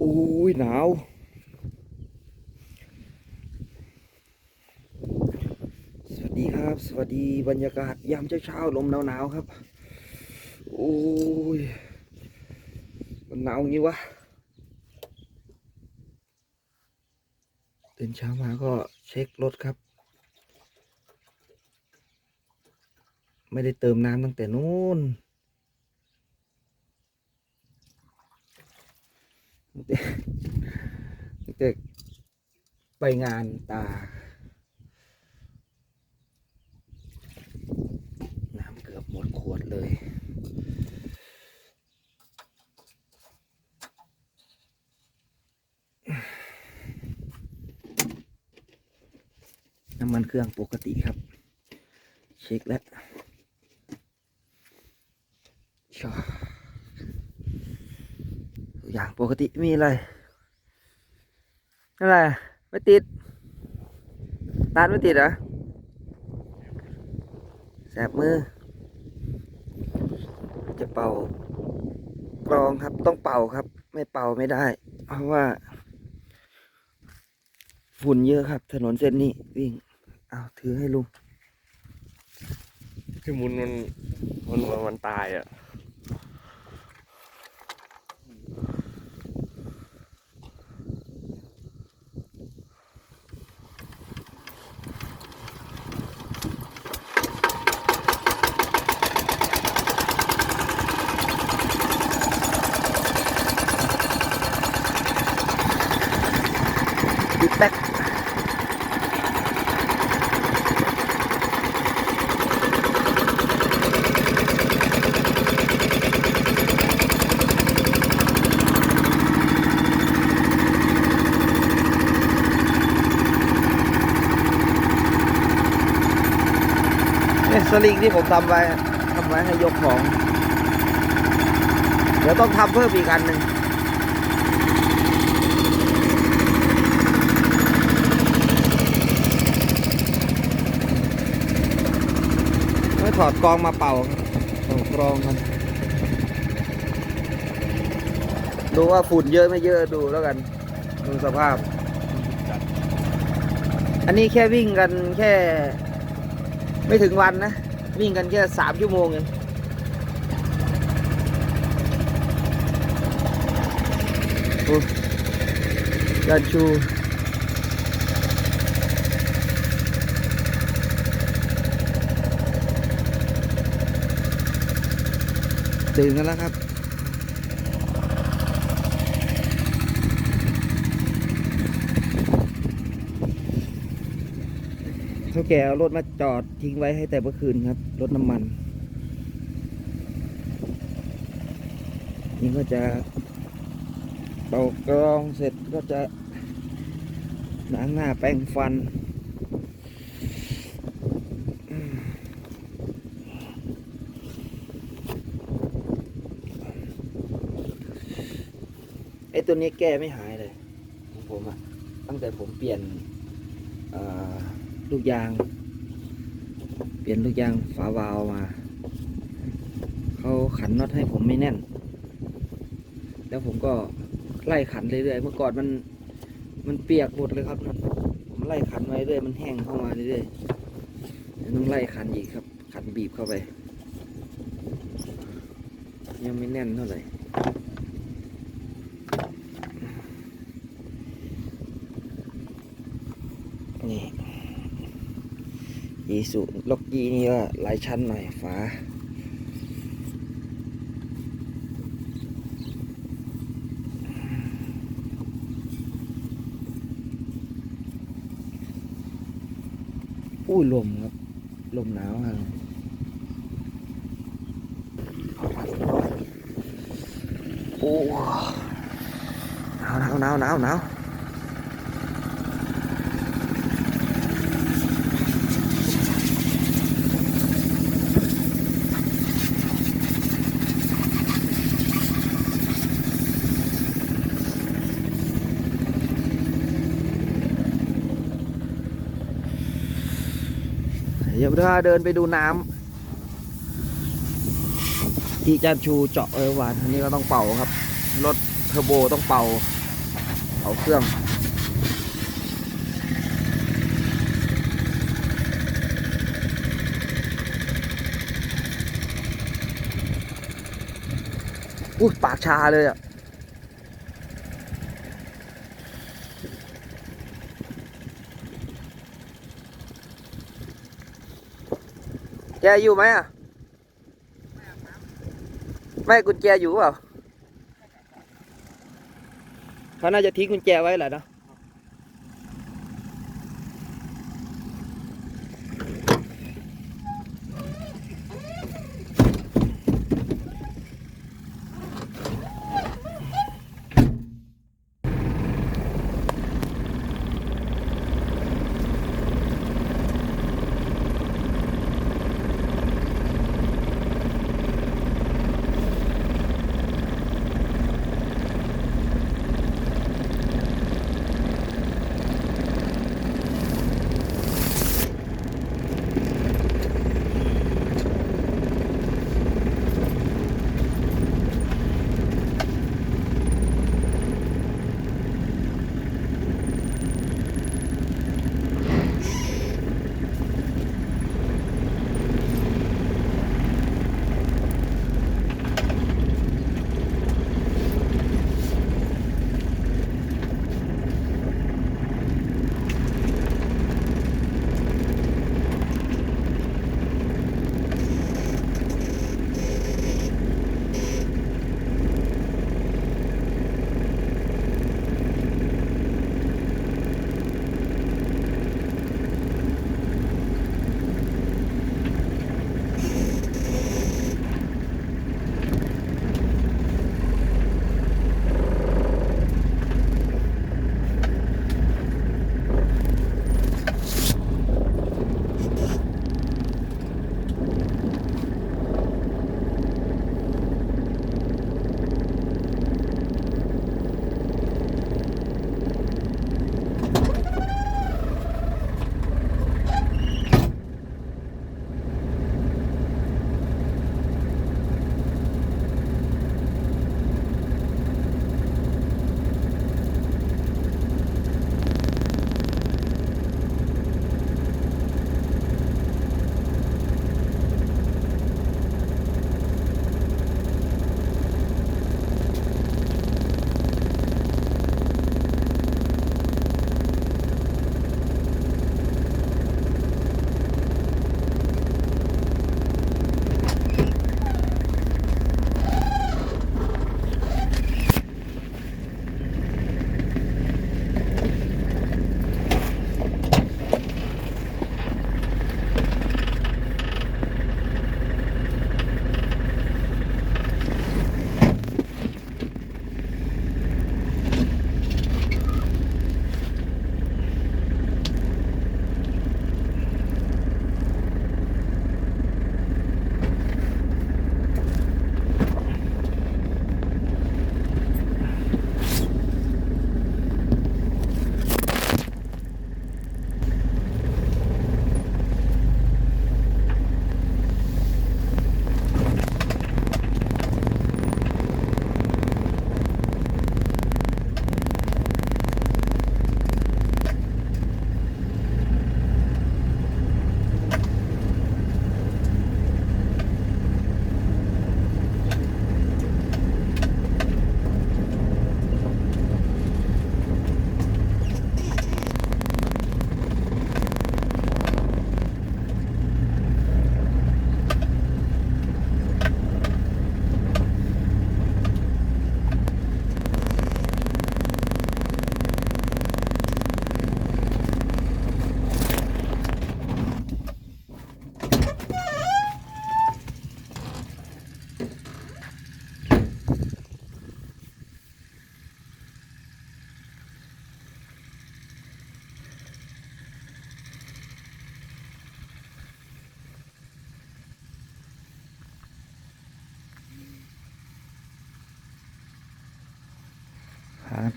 โอ้ยหนาว สวัสดีครับ สวัสดีบรรยากาศยามเช้าๆลมหนาวๆครับ โอ้ย มันหนาวอย่างนี้วะตื่นเช้ามาก็เช็ครถครับ ไม่ได้เติมน้ำตั้งแต่นู้น ตั้ง แต่ไปงานตา น้ำเกือบหมดขวดเลย น้ำมันเครื่องปกติครับ เช็คแล้วชาทุกอย่าง ปกติมีอะไรอะไรไม่ติดตานไม่ติดเหรอแสบมือ จะเป่ากรองครับต้องเป่าครับ ไม่เป่าไม่ได้ เพราะว่า ฝุ่นเยอะครับ ถนนเส้นนี้วิ่งเอาถือให้ลุงคือมุนมันมันมันมันตายอะ ดิแป๊ก ซิงที่ผมทำไว้ทำไว้ให้ยกของ เดี๋ยวต้องทำเพิ่มอีกอันหนึ่งไม่ถอดกองมาเป่าเอากรองมันดูว่าฝุ่นเยอะไม่เยอะดูแล้วกัน ดูสภาพ อันนี้แค่วิ่งกันแค่ ไม่ถึงวันนะ วิ่งกันแค่สามชั่วโมงเองยานชูตื่นกันแล้วครับเท่าแก่เอารถมาจอดทิ้งไว้ให้แต่เมื่อคืนครับ รถน้ำมัน นี่ก็จะเป่ากรองเสร็จก็จะล้างหน้าแปรงฟัน ไอ้ตัวนี้แก้ไม่หายเลยของผมอะตั้งแต่ผมเปลี่ยนลูกยาง ลี่ยนลูกยางฝาวาล์วมา เขาขันน็อตให้ผมไม่แน่น แล้วผมก็ไล่ขันเรื่อยๆ เมื่อก่อนมันมันเปียกหมดเลยครับผมไล่ขันไว้เรื่อยมันแห้งเข้ามาเรื่อยๆต้องไล่ขันอีกครับ ขันบีบเข้าไป ยังไม่แน่นเท่าไหร่ นี่ ยีสุล็อกยีนี่ก็หลายชั้นหน่อยฝาอุ้ยลมครับ ลมหนาวฮะโอ้หนาวหนาวหนาวหนาว ดี๋ยวเราเดินไปดูน้ำที่จานชูเจาะเออหวานอันนี้ก็ต้องเป่าครับ รถเทอร์โบต้องเป่าเขาเครื่องอุ้ยปากชาเลยอะ อยู่ไหมอะ ไม่กุญแจอยู่เปล่าเขาน่าจะทิ้งกุญแจไว้แหละเนาะ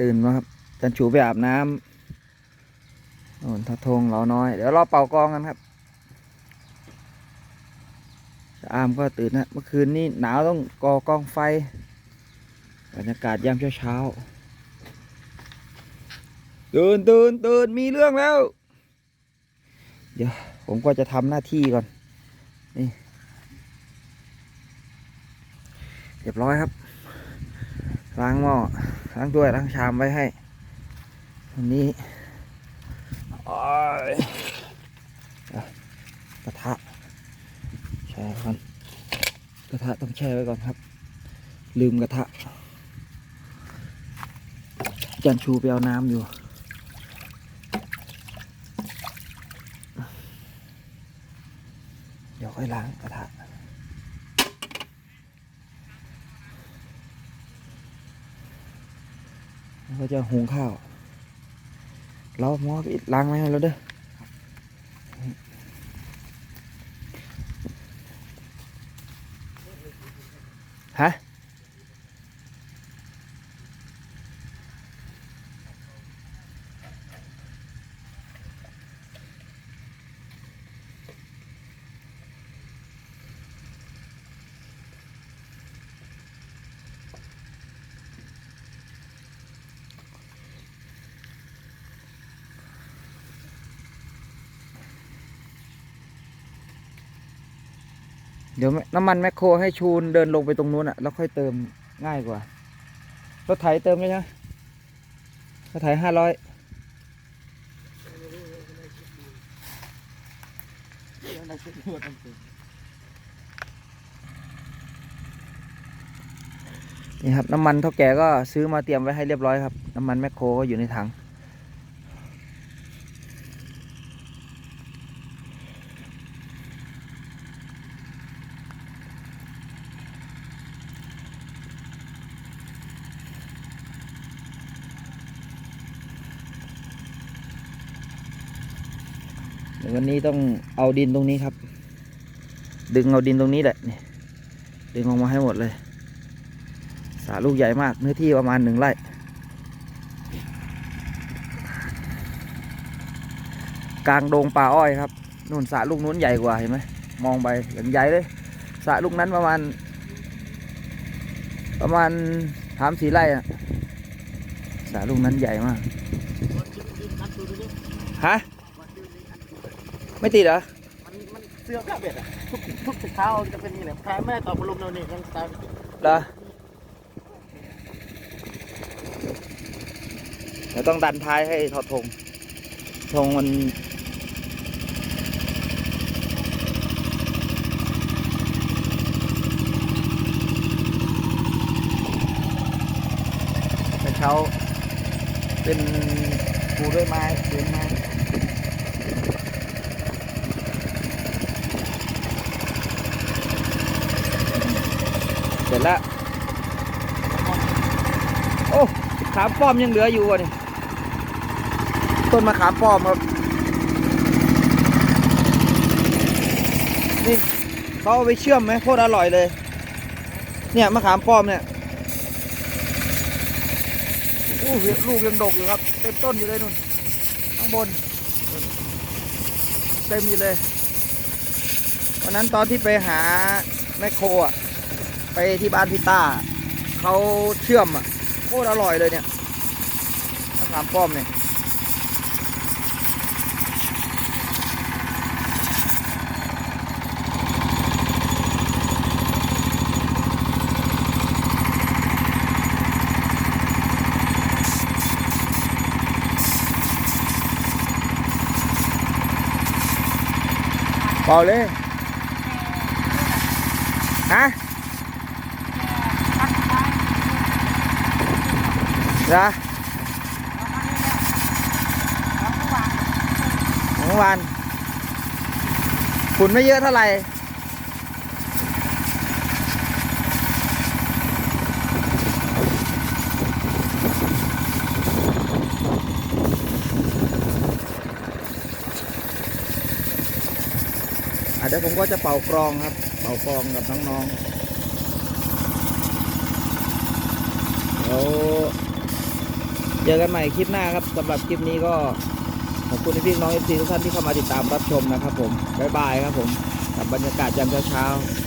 ตื่นมาครับจันชูไปอาบน้ำโน่นทัดทงเราน้อย เดี๋ยวเราเป่ากองกันครับอามก็ตื่นนะเมื่อคืนนี้หนาวต้องก่อกองไฟบรรยากาศยามเช้าเช้าๆตื่นตื่นตื่นมีเรื่องแล้ว เดี๋ยวผมก็จะทำหน้าที่ก่อน นี่ เรียบร้อยครับ ล้างหม้อ ล้างถ้วยล้างชามไว้ให้วันนี้กระทะแช่ก่อนกระทะต้องแช่ไว้ก่อนครับ ลืมกระทะจันชูไปเอาน้ำอยู่เดี๋ยวค่อยล้างกระทะ แล้ว ก็จะหุงข้าว เราหม้อปิดล้างไว้ให้แล้วเด้อฮะ เดี๋ยวน้ำมันแมคโครให้ชูนเดินลงไปตรงนู้นอะ แล้วค่อยเติมง่ายกว่า รถไถเติมไหมนะรถไถห้าร้อยนี่ครับน้ำมันเท่าแก่ก็ซื้อมาเตรียมไว้ให้เรียบร้อยครับ น้ำมันแมคโครก็อยู่ในถัง นนี้ต้องเอาดินตรงนี้ครับ ดึงเอาดินตรงนี้แหละนี่ดึงออกมาให้หมดเลย สาลูกใหญ่มากเนื้อที่ประมาณหนึ่งไร่กลางโดงป่าอ้อยครับนู่นสระลูกนู้นใหญ่กว่าเห็นไหมมองไปอย่างใหญ่เลยสระลูกนั้นประมาณ ประมาณสามสี่ไร่อะสระลูกนั้นใหญ่มาก ฮะ ไม่ติดเหรอ มันมันเสื้อผ้าเบ็ดอะทุกทุกเช้าจะเป็นอย่างนี้แหละแพ้แม่ต่อบอลลูนเราเนี่ยยังตายเหรอเดี๋ยวต้องดันท้ายให้ทอดธงธงมันแต่เช้าเป็นปูด้วยไม้ปูด้วยไม้ เสร็จแล้ว โอ้ ขามป้อมยังเหลืออยู่อะนี่ต้นมะขามป้อมครับ นี่เขาเอาไปเชื่อมไหมโคตรอร่อยเลย เนี่ยมะขามป้อมเนี่ยโอ้ลูกยังดกอยู่ครับ เต็มต้นอยู่เลยนู่นข้างบน เต็มอยู่เลยวันนั้นตอนที่ไปหาแมคโครอะไปที่บ้านพี่ต้าเขาเชื่อมอะ โคตรอร่อยเลยเนี่ยมะขามป้อมเนี่ยเปล่าเลยฮะ นะของเมื่อวานฝุ่นไม่เยอะเท่าไหร่อะเดี๋ยวผมก็จะเป่ากรองครับ เป่ากรองกับน้องๆเดี๋ยว เจอกันใหม่คลิปหน้าครับสำหรับคลิปนี้ก็ขอบคุณพี่น้องเอฟซีทุกท่านที่เข้ามาติดตามรับชมนะครับผมบ๊ายบายครับผมกับบรรยากาศยามเช้าๆ